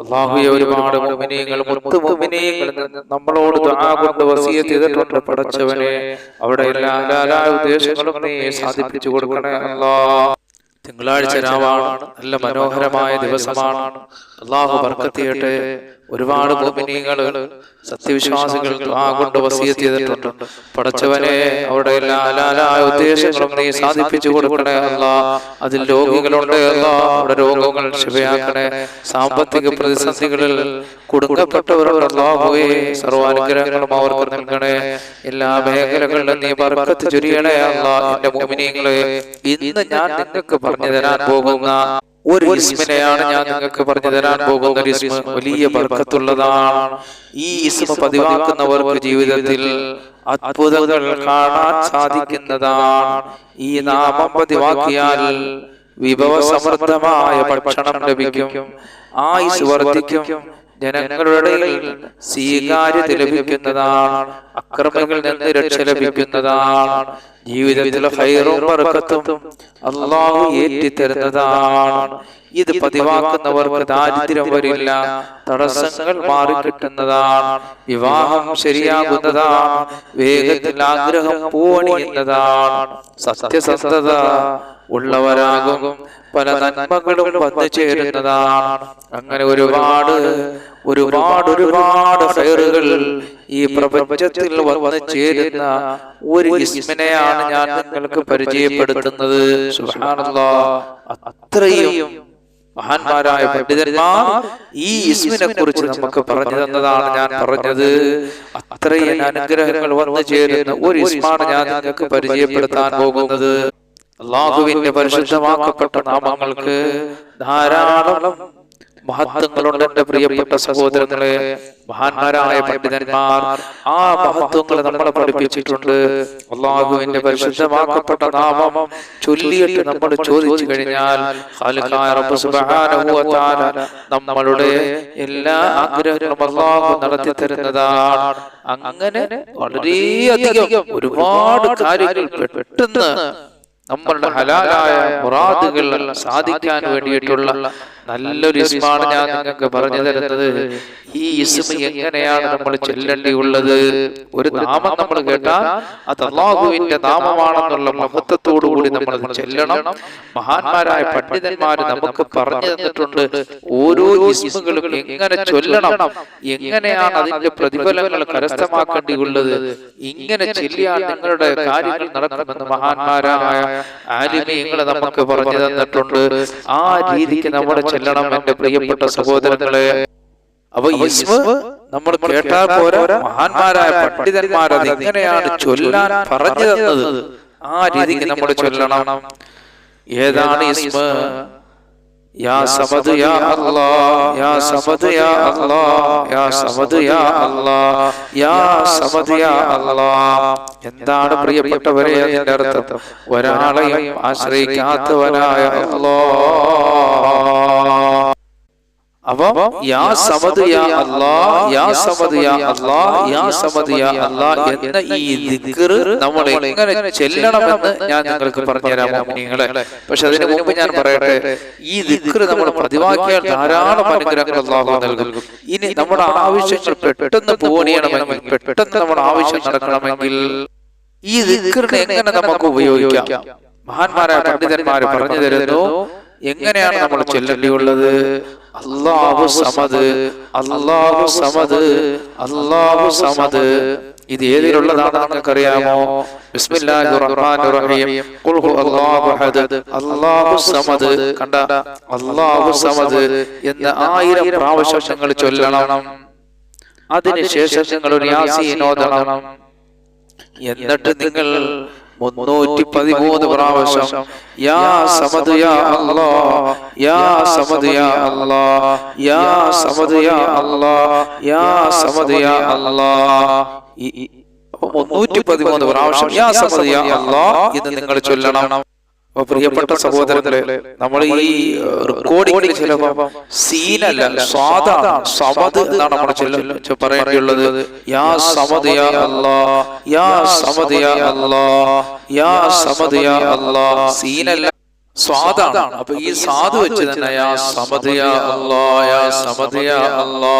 അള്ളാഹുയെ ഒരുപാട് മുഅ്മിനീങ്ങൾ മുത്തു മുഅ്മിനീങ്ങൾ നമ്മളോട് കൊണ്ട് വസിയത്ത് ചെയ്തിട്ടുണ്ട് പടച്ചവനെ അവിടെ എല്ലാ ഹലാലായ ഉദ്ദേശങ്ങളും നീ സാധിപ്പിച്ചു കൊടുക്കണേ. അല്ലാ തിങ്കളാഴ്ച രാവാണ്. നല്ല മനോഹരമായ ദിവസമാണ്. അള്ളാഹു ബർക്കത്ത് ചെയ്യട്ടെ ഒരുപാട് മുഅ്മിനീങ്ങൾ സത്യവിശ്വാസികൾ ആകൊണ്ട് കൊണ്ട് വസിയത്ത് ചെയ്തിട്ടുണ്ട്. പടച്ചവനെ അവരുടെ എല്ലാ ഉദ്ദേശങ്ങളും നീ സാധിപ്പിച്ചു കൊടുക്കണേ അല്ല. അതിൽ രോഗികളുണ്ട് അല്ല. അവിടെ രോഗങ്ങൾ ശിവയാക്കണേ. സാമ്പത്തിക പ്രതിസന്ധികളിൽ കുടുങ്ങപ്പെട്ടവരോട് അല്ലാഹുവേ സർവാനുഗ്രഹങ്ങളും അവർക്ക് നൽകണേ. എല്ലാ മേഖലകളിലും നീ ബർക്കത്ത് ചൊരിയണേ അല്ല. എന്റെ മുഅ്മിനീങ്ങളെ ഇന്ന് ഞാൻ നിങ്ങൾക്ക് പറഞ്ഞു തരാൻ പോകുന്ന ഒരു ഇസ്മിനെയാണ് ഞാൻ നിങ്ങൾക്ക് പറഞ്ഞു തരാൻ പോകുന്ന ഒരു ഇസ്മ വലിയ ബർക്കത്തുള്ളതാണ്. ഈ ഇസ്മ പതിവാക്കുന്നവർക്ക് ജീവിതത്തിൽ അത്ഭുതങ്ങൾ കാണാൻ സാധിക്കുന്നതാണ്. ഈ നാമം പതിവാക്കിയാൽ വിഭവസമൃദ്ധമായ ഭക്ഷണം ലഭിക്കും. ആയുസ് വർദ്ധിക്കും. ജനങ്ങളുടെ സ്വീകാര്യത ലഭിക്കുന്നതാണ് അക്രമികളിൽ നിന്ന് രക്ഷ ലഭിക്കുന്നതാണ് ജീവിതത്തിലെ ഹൈറും ബർക്കത്തും അള്ളാഹു ഏറ്റിത്തരുന്നതാണ്. ഇത് പതിവാക്കുന്നവർക്ക് ദാരിദ്ര്യം വരില്ല തടസ്സങ്ങൾ മാറിക്കിട്ടുന്നതാണ് വിവാഹം ശരിയാകുന്നതാണ് വേഗത്തിൽ ആഗ്രഹം പൂവണിയുന്നതാണ്. സത്യസന്ധത ഉള്ളവരാകും. പല നന്മകളും വന്നു ചേരുന്നതാണ്. അങ്ങനെ ഒരുപാട് ഒരുപാട് ഒരുപാട് ഫയറുകൾ ഈ പ്രപഞ്ചത്തിൽ വന്നു ചേരുന്ന ഒരു ഇസ്മിനെയാണ് ഞാൻ നിങ്ങൾക്ക് പരിചയപ്പെടുത്തുന്നത്. അത്രയും മഹാന്മാരായ പണ്ഡിതന്മാർ ഈ ഇസ്മിനെ കുറിച്ച് നമുക്ക് പറഞ്ഞു തന്നതാണ് ഞാൻ പറഞ്ഞത്. അത്രയും അനുഗ്രഹങ്ങൾ വന്നു ചേരുന്ന ഒരു ഇസ്മാണ് ഞാൻ നിങ്ങൾക്ക് പരിചയപ്പെടുത്താൻ പോകുന്നത്. അള്ളാഹുവിന്റെ പരിശുദ്ധമാക്കപ്പെട്ട നാമങ്ങൾക്ക് ധാരാളം മഹത്വങ്ങളുണ്ട് എന്റെ പ്രിയപ്പെട്ട സഹോദരങ്ങളെ. മഹാന്മാരായ പണ്ഡിതന്മാർ ആ മഹത്വങ്ങൾ നമ്മളെ പഠിപ്പിച്ചിട്ടുണ്ട്. അള്ളാഹുവിന്റെ പരിശുദ്ധമാക്കപ്പെട്ട നാമം ചൊല്ലിയിട്ട് നമ്മൾ ചോദിച്ചു കഴിഞ്ഞാൽ നമ്മളുടെ എല്ലാ ആഗ്രഹങ്ങളും അള്ളാഹു നടത്തി തരുന്നതാണ്. അങ്ങനെ വളരെയധികം ഒരുപാട് കാര്യങ്ങൾ പെട്ടെന്ന് നമ്മളുടെ ഹലാലായ മുറാദുകൾ സാധിക്കാൻ വേണ്ടിയിട്ടുള്ള നല്ലൊരു ഇസ്മാണ് ഞാൻ നിങ്ങൾക്ക് പറഞ്ഞു തരുന്നത്. ഈ ഇസ്മ എങ്ങനെയാണ് നമ്മൾ ചൊല്ലേണ്ടിയുള്ളത് ഒരു നാമം നമ്മൾ കേട്ടാൽ അത് അള്ളാഹുവിന്റെ നാമമാണെന്നുള്ള മഹത്വത്തോടു കൂടി നമ്മൾ ചെല്ലണം. മഹാന്മാരായ പണ്ഡിതന്മാർ നമുക്ക് പറഞ്ഞു തന്നിട്ടുണ്ട്. ഓരോ ഇസ്മുകളും എങ്ങനെ ചൊല്ലണം? എങ്ങനെയാണ് അതിന്റെ പ്രതിഫലങ്ങൾ കരസ്ഥമാക്കേണ്ടിയുള്ളത് ഇങ്ങനെ ചെല്ലിയാൽ നിങ്ങളുടെ കാര്യങ്ങൾ നടക്കുമെന്ന് മഹാന്മാരായ ആലിമീങ്ങളെ നമുക്ക് പറഞ്ഞു തന്നിട്ടുണ്ട്. ആ രീതിക്ക് നമ്മുടെ ചെല്ലണം എന്റെ പ്രിയപ്പെട്ട സഹോദരങ്ങളെ. അപ്പൊ ഇസ്മ നമ്മൾ കേട്ടാൽ പോരാ മഹാന്മാരായ പണ്ഡിതന്മാർ അത് എങ്ങനെയാണ് ചൊല്ലാൻ പറഞ്ഞു തന്നത് ആ രീതിക്ക് നമ്മൾ ചൊല്ലണം. ഏതാണ് ഇസ്മ യാ സമദ് യാ അല്ലാ യാ സമദ് യാ അല്ലാ യാ സമദ് യാ അല്ലാ യാ സമദ് യാ അല്ലാ. എന്താണ് പ്രിയപ്പെട്ടവരെ അതിന്റെ അർത്ഥം? ഒരാളെയും ആശ്രയിക്കാത്തവനായ അല്ലാ. അപ്പൊ യാ സമദ് യാ അല്ലാ യാ സമദ് യാ അല്ലാ യാ സമദ് യാ അല്ലാ എന്ന ഈ ദിക്ർ നമ്മൾ എങ്ങനെ ചെല്ലണമെന്ന് ഞാൻ നിങ്ങൾക്ക് പറഞ്ഞുതരാം നിങ്ങളെ പക്ഷെ അതിന് മുമ്പ് ഞാൻ പറയട്ടെ ഈ ദിക്ർ നമ്മൾ പതിവാക്കിയാൽ ധാരാളം അനുഗ്രഹങ്ങൾ അള്ളാഹു നൽകും. ഇനി നമ്മുടെ ആവശ്യങ്ങൾ പെട്ടെന്ന് പൂവണിയണമെങ്കിൽ പെട്ടെന്ന് നമ്മുടെ ആവശ്യം നടക്കണമെങ്കിൽ ഈ ദിക്റിനെ എങ്ങനെ നമുക്ക് ഉപയോഗിക്കാം? മഹാന്മാരായ പണ്ഡിതന്മാര് പറഞ്ഞു തരുന്നു എങ്ങനെയാണ് നമ്മൾ ചൊല്ലേണ്ടിയുള്ളത്? അള്ളാഹു സമദ് അള്ളാഹു സമദ് അള്ളാഹു സമദ്. ഇത് ഏതിലുള്ളതാണ് നിങ്ങൾക്കറിയാമോ? ബിസ്മില്ലാഹിർ റഹ്മാനിർ റഹീം ഖുൽ ഹു അല്ലാഹു അഹദ്. അല്ലാഹു സമദ്. കണ്ട അല്ലാഹു സമദ് എന്ന ആയിരം പ്രാവശ്യങ്ങൾ ചൊല്ലണം. അതിനുശേഷം നിങ്ങൾ ഒരു യാസീൻ ഓതണം എന്നിട്ട് നിങ്ങൾ മുന്നൂറ്റി പതിമൂന്ന് പ്രാവശ്യം. യാ സമദ് യാ അല്ലാ യാ സമദ് യാ അല്ലാ യാ സമദ് യാ അല്ലാ യാ സമദ് യാ അല്ലാ മുന്നൂറ്റി പതിമൂന്ന് പ്രാവശ്യം യാ സമദ് യാ അല്ലാ എന്ന് നിങ്ങൾ ചൊല്ലണം. അപ്പൊ പ്രിയപ്പെട്ട സഹോദരങ്ങളെ നമ്മൾ ഈ റെക്കോർഡിംഗിൽ ചിലപ്പോ സീനല്ല സ്വാദ സമത് എന്നാണ് നമ്മൾ ചൊല്ല പറയേണ്ടിയുള്ളത് യാ സമത് യാ അല്ലാ യാ സമത് യാ അല്ലാ യാ സമത് യാ അല്ലാ സീനല്ല സ്വാദാണ്. അപ്പൊ ഈ സ്വാദ് വെച്ച് തന്നെ യാ സമദ് യാ അല്ലാ യാ സമദ് യാ അല്ലാ.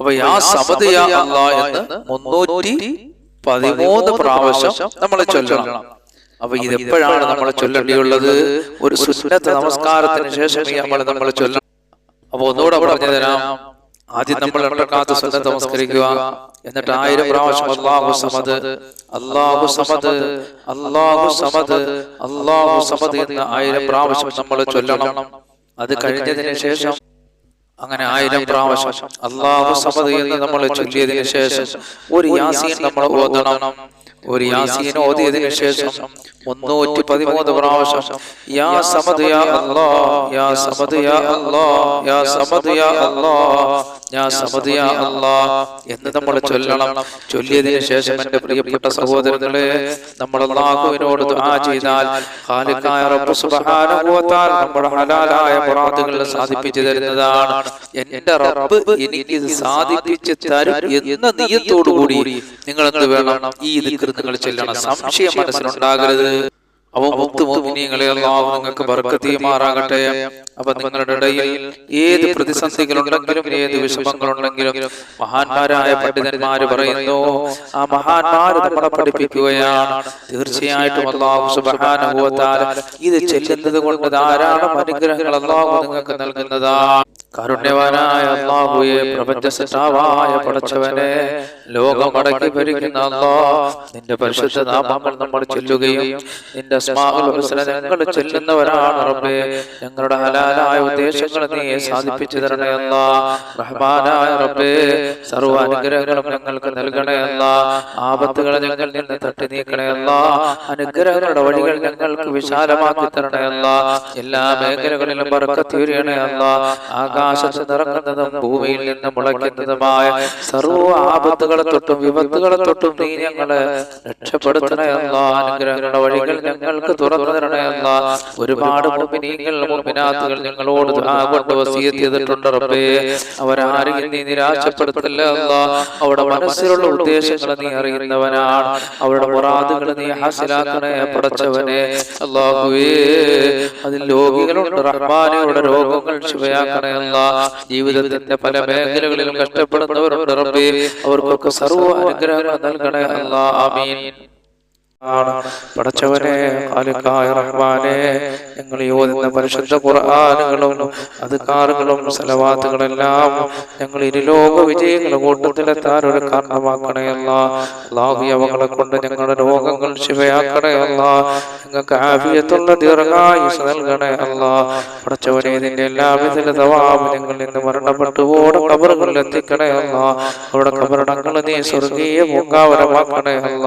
അപ്പൊ യാ സമദ് യാ അല്ലാ എന്ന് മുന്നൂറ്റി പതിമൂന്ന് പ്രാവശ്യം നമ്മൾ ചൊല്ലണം. അപ്പൊ ഇത് എപ്പോഴാണ് നമ്മൾ ചൊല്ലേണ്ടിയുള്ളത്? ഒരു സുന്നത്ത് നമസ്കാരത്തിന് ശേഷം നമ്മൾ നമ്മൾ ചൊല്ലണം അപ്പൊ ഒന്നുകൂടെ പറഞ്ഞു തരാം ആദ്യം നമ്മൾ രണ്ടക്കാത്ത സുന്നത്ത് നമസ്കരിക്കുക. എന്നിട്ട് ആയിരം പ്രാവശ്യം അള്ളാഹു സമത് അള്ളാഹു സമത് അള്ളാഹു സമത് അള്ളാഹു സമത് എന്ന് ആയിരം പ്രാവശ്യം നമ്മൾ ചൊല്ലണം. അത് കഴിഞ്ഞതിന് ശേഷം അങ്ങനെ ആയിരം പ്രാവശ്യം അള്ളാഹു സമത് എന്ന് നമ്മൾ ചൊല്ലിയതിനു ശേഷം ഒരു യാസീൻ നമ്മൾ ഓതണം. ഒരു യാസീൻ ഓതിയതിനു ശേഷം മുന്നൂറ്റി പതിമൂന്ന് പ്രാവശ്യം യാ സമദ് യാ അല്ലാ യാ സമദ് യാ അല്ലാ യാ സമദ് യാ അല്ലാ യാ സമദ് യാ അല്ലാ എന്ന് നമ്മൾ ചൊല്ലണം. ചൊല്ലിയതിനു ശേഷം എന്റെ പ്രിയപ്പെട്ട സഹോദരങ്ങളെ നമ്മൾ അള്ളാഹുവിനോട് ദുആ ചെയ്താൽ ഖാലിഖായ റബ്ബ് സുബ്ഹാനഹു വ തആല നമ്മുടെ ഹലാലായ മുറാദുകൾ സാധിപ്പിച്ചു തരുന്നതാണ്. എന്റെ റബ്ബ് എനിക്ക് ഇത് സാധിപ്പിച്ചു തരും എന്ന നിയത്തോടു കൂടി നിങ്ങൾ എന്ത് വേണം? ഈ ദിക്ർ നിങ്ങൾ ചെല്ലണം സംശയം മനസ്സിലുണ്ടാകരുത്. അവ മുക്ത് മോഹിനിയങ്ങളെ അള്ളാഹു നിങ്ങൾക്ക് ബർക്കത്തിയുമാറാകട്ടെ അപ്പൊ നിങ്ങളുടെ ഇടയിൽ ഏത് പ്രതിസന്ധികളുണ്ടെങ്കിലും ഏത് വിഷമങ്ങളുണ്ടെങ്കിലും മഹാന്മാരായ പണ്ഡിതന്മാര് പറയുന്നു ആ മഹാന്മാര് നമ്മളെ പഠിപ്പിക്കുകയാണ്. തീർച്ചയായിട്ടും അള്ളാഹു തആല ഇത് ചെല്ലുന്നത് കൊണ്ട് ധാരാളം അനുഗ്രഹങ്ങൾ അള്ളാഹു നിങ്ങൾക്ക് നൽകുന്നതാണ്. കാരുണ്യവാനായ അള്ളാഹുയെ പ്രപഞ്ച സൃഷ്ടാവായ പടച്ചവനെ ലോകമടക്കി ഭരിക്കുന്ന അള്ളാഹ് നിന്റെ പരിശുദ്ധ നാമങ്ങൾ നമ്മൾ ചൊല്ലുകയും നിന്റെ ഞങ്ങൾ ചെല്ലുന്നവരാണ് റബ്ബേ. ഞങ്ങളുടെ ഹലാലായ ഉദ്ദേശങ്ങൾ നീ സാധിപ്പിച്ചു തരണേ അല്ലാ റഹ്മാനായ റബ്ബേ സർവ അനുഗ്രഹങ്ങളും ഞങ്ങൾക്ക് നൽകണേ അല്ലാ ആപത്തുകളെ ഞങ്ങൾ നിന്ന് തട്ടി നീക്കണേ അല്ലാ അനുഗ്രഹങ്ങളുടെ വഴികൾ ഞങ്ങൾക്ക് വിശാലമാക്കി തരണേ അല്ലാ എല്ലാ മേഖലകളിലും പറക്കത്തിരിയണയല്ല അല്ലാ ആകാശത്ത് നിറങ്ങുന്നതും ഭൂമിയിൽ നിന്ന് മുളയ്ക്കുന്നതുമായ സർവ ആപത്തുകളെ തൊട്ടും വിപത്തുകളെ തൊട്ടും നീ ഞങ്ങളെ രക്ഷപ്പെടുത്തണേ അല്ലാ. അനുഗ്രഹങ്ങളുടെ വഴികൾ ഞങ്ങൾക്ക് തുറന്നു തരണേ അല്ലാ. ഒരുപാട് മുഅ്മിനീങ്ങൾ മുഅ്മിനാത്തുകൾ ഞങ്ങളോട് കൊണ്ട് വസിയത്ത് ചെയ്തിട്ടുണ്ട് റബ്ബേ. അവരാരെയും നീ നിരാശപ്പെടുത്തില്ല അവരുടെ മനസ്സിലുള്ള ഉദ്ദേശങ്ങൾ നീ അറിയുന്നവനാണ്. അവരുടെ മുറാദുകൾ നീ ഹാസിലാക്കണേ പടച്ചവനെ. അല്ലാഹുവേ അതിൽ രോഗികളുണ്ട്. റഹ്മാനയുടെ രോഗങ്ങൾ ശിവയാക്കണേ അല്ലാ ജീവിതത്തിന്റെ പല മേഖലകളിലും കഷ്ടപ്പെടുന്നവരുണ്ട് അവർക്കൊക്കെ സർവ അനുഗ്രഹങ്ങൾ നൽകണേ അല്ലാ ആമീൻ. ആണ്. പടച്ചവനെ റഹ്മാനെ ഞങ്ങൾ യോജിക്കുന്ന പരിശുദ്ധ ഖുർആനുകളും അധികാറുകളും സലവാത്തുകളെല്ലാം ഞങ്ങൾ ഇരുലോക വിജയങ്ങളുടെ കൂട്ടത്തിലെത്താൻ ഒരു കാരണമാക്കണയല്ല അള്ളാഹു അവകളെ കൊണ്ട് ഞങ്ങളുടെ രോഗങ്ങൾ ശിവയാക്കണയല്ല ഞങ്ങൾക്ക് ആഫിയത്തുള്ള ദീർഘായുസ് നൽകണയല്ല അല്ല. ഇതിന്റെ ഇതിന്റെ എല്ലാവിധ തവാബ് ഞങ്ങൾ ഇന്ന് മരണപ്പെട്ടു ഓടെ കബറുകളിൽ എത്തിക്കണയല്ല അവിടെ കബറടങ്ങൾ നീ സ്വർഗീയ പൂങ്കാവരമാക്കണേ അല്ല.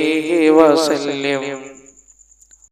عليه وسلم